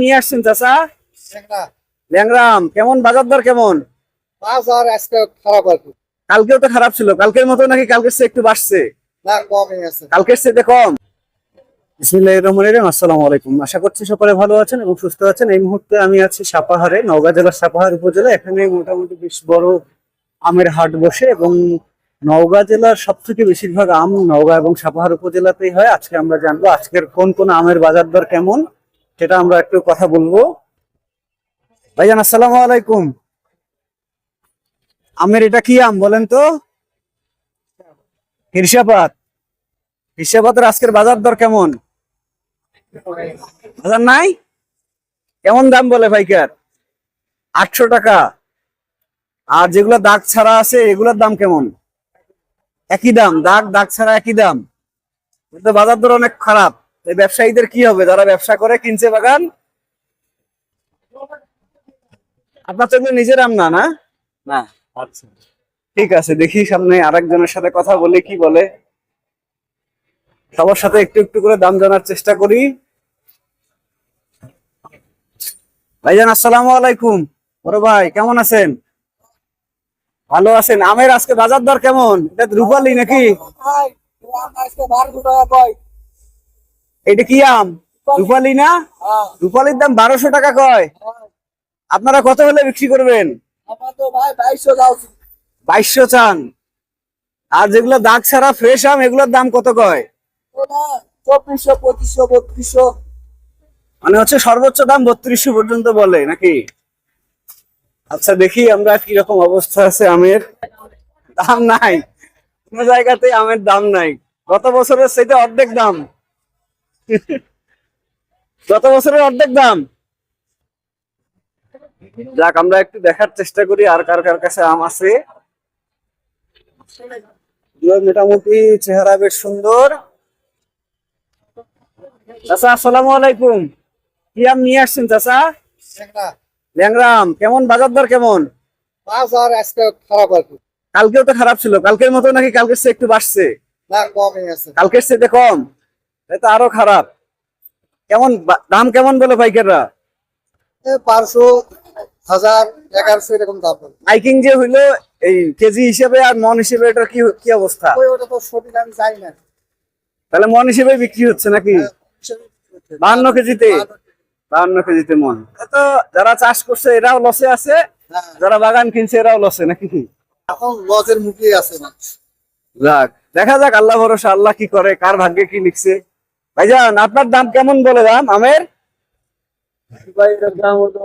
নিয়ে আসছেন চাচা? ল্যাংরাম কেমন? বাজার দর কেমন? কালকেও তো খারাপ ছিল কালকের মতো নাকি কালকের চেয়ে একটু বাড়ছে? কালকের চেয়ে কম। বিসমিল্লাহির রহমানির রহিম আসসালামু আলাইকুম। আশা করছি সকলে ভালো আছেন এবং সুস্থ আছেন। এই মুহূর্তে আমি আছি সাপাহারে নওগাঁ জেলার সাপাহার উপজেলা। এখানে মোটামুটি বেশ বড় আমের হাট বসে এবং নওগাঁ জেলার সব থেকে বেশিরভাগ আম নওগাঁ এবং সাপাহার উপজেলাতেই হয়। আজকে আমরা জানব আজকের কোন কোন আমের বাজার দর কেমন সেটা আমরা একটু কথা বলব। ভাইজান, আসসালামু আলাইকুম। আমের এটা কি আম বলেন তো? হিরসাপাত। হিরসাপাতের আজকের বাজার দর কেমন? বাজার নাই? কেমন দাম বলে ভাইকার? আটশো টাকা। আর যেগুলো দাগ ছাড়া আছে, এগুলোর দাম কেমন? একই দাম, দাগ দাগ ছাড়া একই দাম। বাজার দর অনেক খারাপ। এই ব্যবসায়ীদের কি হবে? যারা ব্যবসা করে কিনছে বাগান? আপনার তো নিজের আম না না? না। আচ্ছা। ঠিক আছে দেখি সামনে আরেকজনের সাথে কথা বলে কি বলে। সবার সাথে একটু একটু করে দাম জানার চেষ্টা করি। ভাইজান আসসালামু আলাইকুম। বড় ভাই কেমন আছেন? ভালো আছেন। আমের আজকে বাজার দর কেমন? এটা রূপালি নাকি আজকে বারোশো টাকা কয় এটা কি আম? রূপালি। না? হ্যাঁ। রূপালির দাম বারোশো টাকা কয়? আপনারা কত হলে বিক্রি করবেন? বাইশশো চান। আর যেগুলো দাগ ছাড়া ফ্রেশ আম এগুলোর দাম কত কয়? চব্বিশশো পঁচিশশো বত্রিশশো। মানে হচ্ছে সর্বোচ্চ দাম বত্রিশশো পর্যন্ত বলে নাকি? আচ্ছা দেখি আমরা কি রকম অবস্থা আছে আমের। দাম নাই। কোনো জায়গাতে আমের দাম নাই। গত বছরের সেটা অর্ধেক দাম। গত বছরের অর্ধেক দাম। যাক আমরা একটু দেখার চেষ্টা করি আর কার কার কাছে আম আছে। মোটামুটি চেহারা বেশ সুন্দর। চাচা আসসালামু আলাইকুম। কি আম নিয়ে আসছেন চাচা? একটা ল্যাংরাম কেমন? বাজার দর কেমন? বাজার আজকে খারাপ আর কি। কালকেও তো খারাপ ছিল। কালকের মতো নাকি কালকের চেয়ে একটু বাড়ছে? না কমে আছে। কালকের চেয়ে কম। তো আরও খারাপ। কেমন দাম কেমন বলে পাইকাররা? পাঁচশো হাজার এগারোশো এরকম দাম বলে। মাইকিং যে হইল এই কেজি হিসেবে আর মন হিসেবে এটা কি কি অবস্থা? ওটা তো সঠিক আমি জানি না। তাহলে মন হিসেবে বিক্রি হচ্ছে নাকি? বাহান্ন কেজিতে? হ্যাঁ। বাহান্ন কেজিতে মন। তো যারা চাষ করছে এরাও লসে আছে। হ্যাঁ, যারা বাগান কিনছে এরাও লসে নাকি? কি এখন লজের মুখে আছে যাক দেখা যাক আল্লাহ ভরসা আল্লাহ কি করে কার ভাগ্যে কি লিখছে। ভাইজান আপনার দাম কেমন বলে দাম? আমের? দাম হলো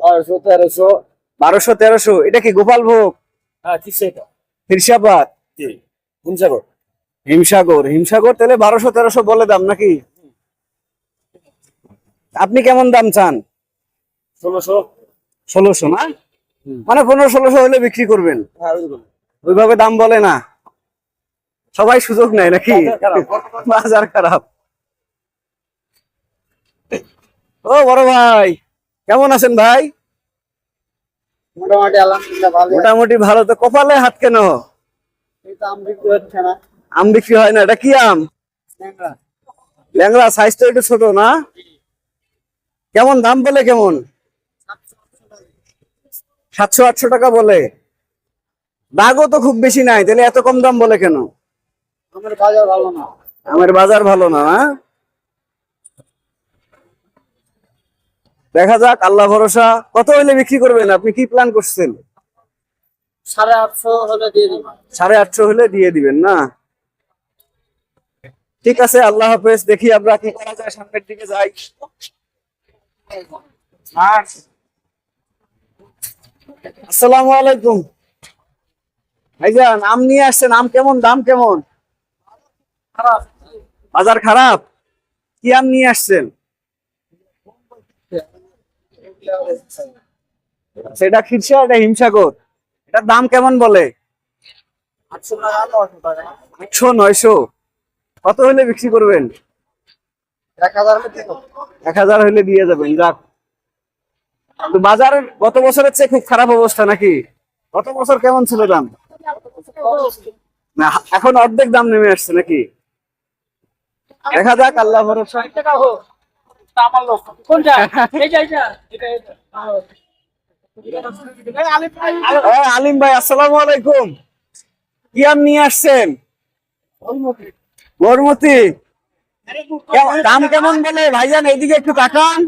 বারোশো তেরোশো। বারোশো তেরোশো। এটা কি গোপাল ভোগ? হ্যাঁ হিরসাবাদ হিমসাগর? হিমসাগর। হিমসাগর। তাহলে বারোশো তেরোশো বলে দাম নাকি? আপনি কেমন দাম চান? ষোলোশো। ষোলোশো না? মানে পনেরো ষোলোশো হলে বিক্রি করবেন। হ্যাঁ ওইভাবে দাম বলে না? সবাই সুযোগ নেয় নাকি? বাজার খারাপ। ও বড় ভাই কেমন আছেন ভাই? মোটামুটি আলহামদুলিল্লাহ ভালো। মোটামুটি ভালো তো কপালে হাত কেন? আম বিক্রি হয় না এটা কি আম। ল্যাংড়া। সাইজটা একটু ছোট না? কেমন দাম বলে কেমন? সাতশো আটশো টাকা বলে। দাগও তো খুব বেশি নাই তাহলে এত কম দাম বলে কেন? আমার বাজার ভালো না। আমের বাজার ভালো না না? দেখা যাক আল্লাহ ভরসা। কত হইলে বিক্রি করবেন? আপনি কি প্ল্যান করছেন? সাড়ে আটশো হলে দিয়ে দিন সাড়ে আটশো হলে দিয়ে দিবেন না? ঠিক আছে আল্লাহ হাফেজ। দেখি আমরা কি করা যায় সামনের দিকে যাই। আসসালামু আলাইকুম। ভাইজান আম নিয়ে আসছেন। আম কেমন? দাম কেমন? বাজার খারাপ? কি আম নিয়ে আসছেন? সেটা খিরসা এটা হিমসাগর। এটার দাম কেমন বলে? আটশো নয়শো। কত হলে বিক্রি করবেন? এক হাজার হলে দিয়ে যাবেন যাক। তো বাজারের গত বছরের চেয়ে খুব খারাপ অবস্থা নাকি? গত বছর কেমন ছিল দাম? এখন অর্ধেক দাম নেমে আসছে নাকি? দেখা যাক আল্লাহ ভরসা। আমার লোক। কোনটা এইটা এইটা এটা এটা। এই আলিফ ভাই। এ, আলিম ভাই আসসালামু আলাইকুম। কি আম নিয়ে আসছেন? গরমতি। কেমন- দাম কেমন বলে? ভাইজান এইদিকে একটু তাকান।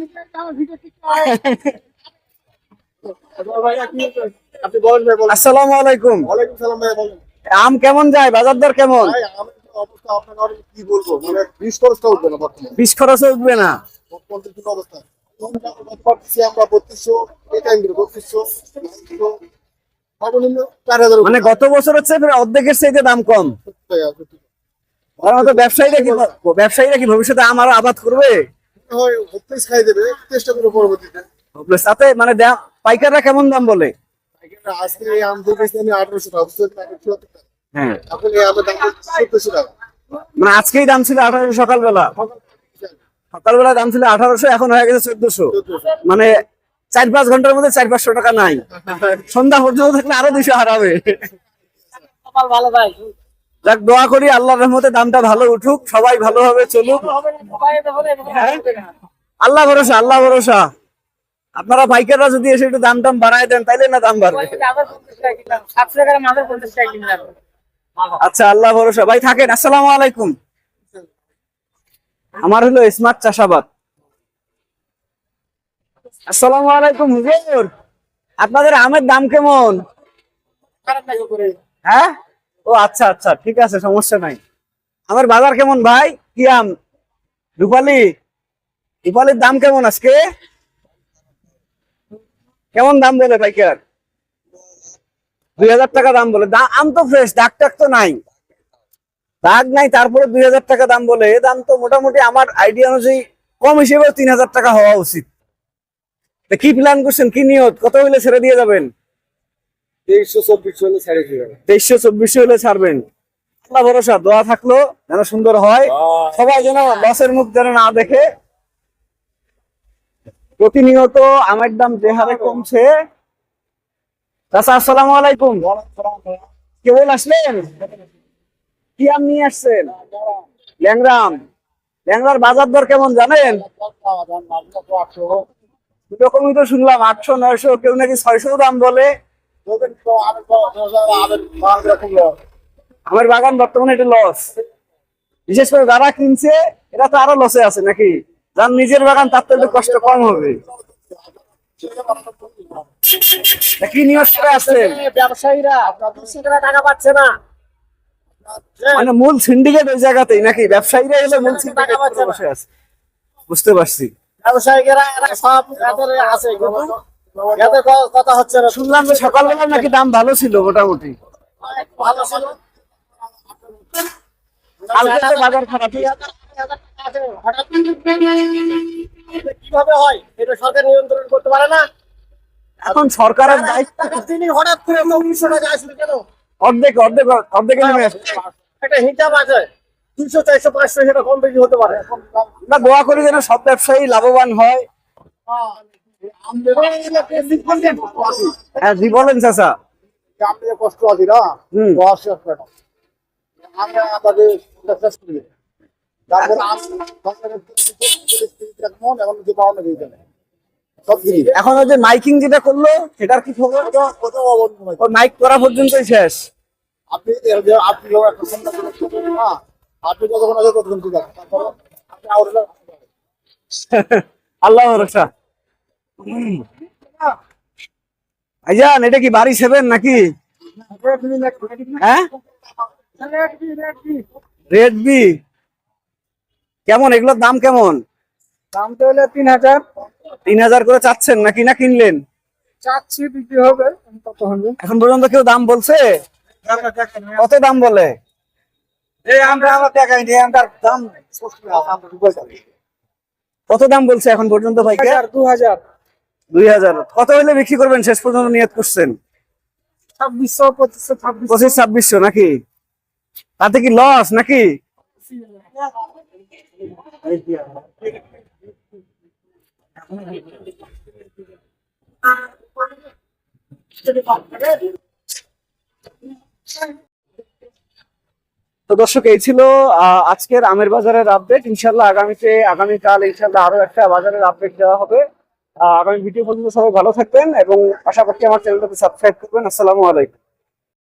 আপনি বলেন ভাই বলেন। আসসালামু আলাইকুম। ওয়ালাইকুম সালাম ভাই বলেন। আম কেমন যায়? বাজার দর কেমন? ভাই আমি তো অবস্থা আপনাকে আর কি বলব? মানে বিশ খরচটা উঠবে না বর্তমানে। বিশ খরচে উঠবে না। বর্তমান কিন্তু অবস্থা? আমরা বত্রিশশো এই টাইম দিলে বত্রিশশো সর্বনিম্ন চার হাজার মানে গত বছর হচ্ছে অর্ধেকের চাইতে দাম কম। আমার ব্যবসায়ীরা কি ব্যবসায়ীরা কি ভবিষ্যতে আমার আবাদ করবে? হয় হত্যেস খাই দেবে চেষ্টা করব পরবর্তীতে। তাতে মানে পাইকাররা কেমন দাম বলে? আজকে আম আঠারোশো টাকা? হ্যাঁ। মানে আজকেই দাম ছিল আঠারোশো সকালবেলা। সকালবেলা দাম ছিল আঠারোশো এখন হয়ে গেছে চোদ্দশো। মানে চার পাঁচ ঘণ্টার মধ্যে চার পাঁচশো টাকা নাই। সন্ধ্যা পর্যন্ত থাকলে আরও দুশো হারাবে। কপাল ভালো ভাই যাক দোয়া করি আল্লাহর রহমতে দামটা ভালো উঠুক সবাই ভালোভাবে চলুক। আল্লাহ ভরসা আল্লাহ ভরসা। আপনারা পাইকাররা যদি এসে একটু দাম টাম বাড়ায় দেন তাইলে না দাম বাড়বে। আচ্ছা আল্লাহ ভরসা। ভাই, থাকেন, আসসালামু আলাইকুম। আমার হলো স্মার্ট চাষাবাদ। আসসালামু আলাইকুম, হুজুর। আপনাদের আমের দাম কেমন? হ্যাঁ? ও আচ্ছা আচ্ছা ঠিক আছে, সমস্যা নাই। আমার বাজার কেমন, ভাই? কি আম? রূপালি? রূপালির দাম কেমন আজকে? কেমন দাম বলে, পাইকার? দুই হাজার টাকা দাম বলে। আম তো ফ্রেশ দাগ টাক তো নাই। দাগ নাই তারপরে দুই হাজার টাকা দাম বলে। এ দাম তো মোটামুটি আমার আইডিয়া অনুযায়ী কম হিসেবে তিন হাজার টাকা হওয়া উচিত। কি প্ল্যান করছেন? কি নিয়ত? কত হইলে ছেড়ে দিয়ে যাবেন? তেইশশো চব্বিশশো হলে ছেড়ে তেইশশো চব্বিশশো হলে ছাড়বেন। আল্লাহ ভরসা দোয়া থাকল যেন সুন্দর হয়। সবাই যেন লসের মুখ যেন না দেখে। প্রতিনিয়ত আমের দাম যে হারে কমছে চাচা আলাইকুম। আসলেন কি আসছেন? ল্যাংরাম ল্যাংরার বাজার দর কেমন জানেন? রকমই তো শুনলাম, আটশো, নয়শো, কেউ নাকি ছয়শো দাম বলে। আমার বাগান বর্তমানে এটা লস বিশেষ করে যারা কিনছে, এরা তো আরও লসে আছে নাকি? যার নিজের বাগান, তার তো একটু কষ্ট কম হবে। কি করে ব্যবসায়ীরা টাকা পাচ্ছে না। মানে মূল সিন্ডিকেট ওই জায়গাতেই নাকি? ব্যবসায়ীরা এলে মূল সিন্ডিকেট বসে আছে। বুঝতে পারছি। ব্যবসায়ীরা এরা সব আছে। কথা হচ্ছে না। শুনলাম যে সকালবেলা নাকি দাম ভালো ছিল মোটামুটি। ভালো ছিল। কালকে বাজার খারাপ হঠাৎ কীভাবে হয়? এটা সরকার নিয়ন্ত্রণ করতে পারে না। এখন সরকারের দায়িত্ব তিনি হঠাৎ করে উনিশশো টাকা আসলে কেন? অর্ধেক অর্ধেক অর্ধেকে নেমে একটা হিসাব আছে। দুইশো চারশো পাঁচশো সেটা কম বেশি হতে পারে। আমরা দোয়া করি যেন সব ব্যবসায়ী লাভবান হয়। হ্যাঁ জি বলেন কষ্ট আছি না। দশ আমরা আমাদের শেষ করি তারপর মন এখন যে মাইকিং যেটা করল সেটার কি খবর। মাইক। করা পর্যন্তই শেষ। আপনি আপনি যতক্ষণ ততক্ষণ ঠিক আছে আউটলে আল্লাহ ভরসা। ভাইজান এটা কি বাড়ি সেভেন নাকি? হ্যাঁ? রেড বি কেমন? এগুলোর দাম কেমন? দামটা হলে তিন হাজার। তিন হাজার করে চাচ্ছেন নাকি না কিনলেন? চাচ্ছি বিক্রি হবে কত হবে এখন পর্যন্ত কেউ দাম বলছে? কত দাম বলে? কত দাম বলছে এখন পর্যন্ত ভাইকে? দু হাজার দুই হাজার। কত হলে বিক্রি করবেন? শেষ পর্যন্ত নিয়ত করছেন? ছাব্বিশশো পঁচিশশো ছাব্বিশ পঁচিশ ছাব্বিশশো নাকি? তাতে কি লস নাকি? তো দর্শক, এই ছিল আজকের আমের বাজারের আপডেট ইনশাল্লাহ আগামীতে, আগামীকাল ইনশাল্লাহ আরও একটা বাজারের আপডেট দেওয়া হবে। আগামী ভিডিও পর্যন্ত সবাই ভালো থাকবেন এবং আশা করছি আমার চ্যানেলটাকে সাবস্ক্রাইব করবেন। আসসালামু আলাইকুম।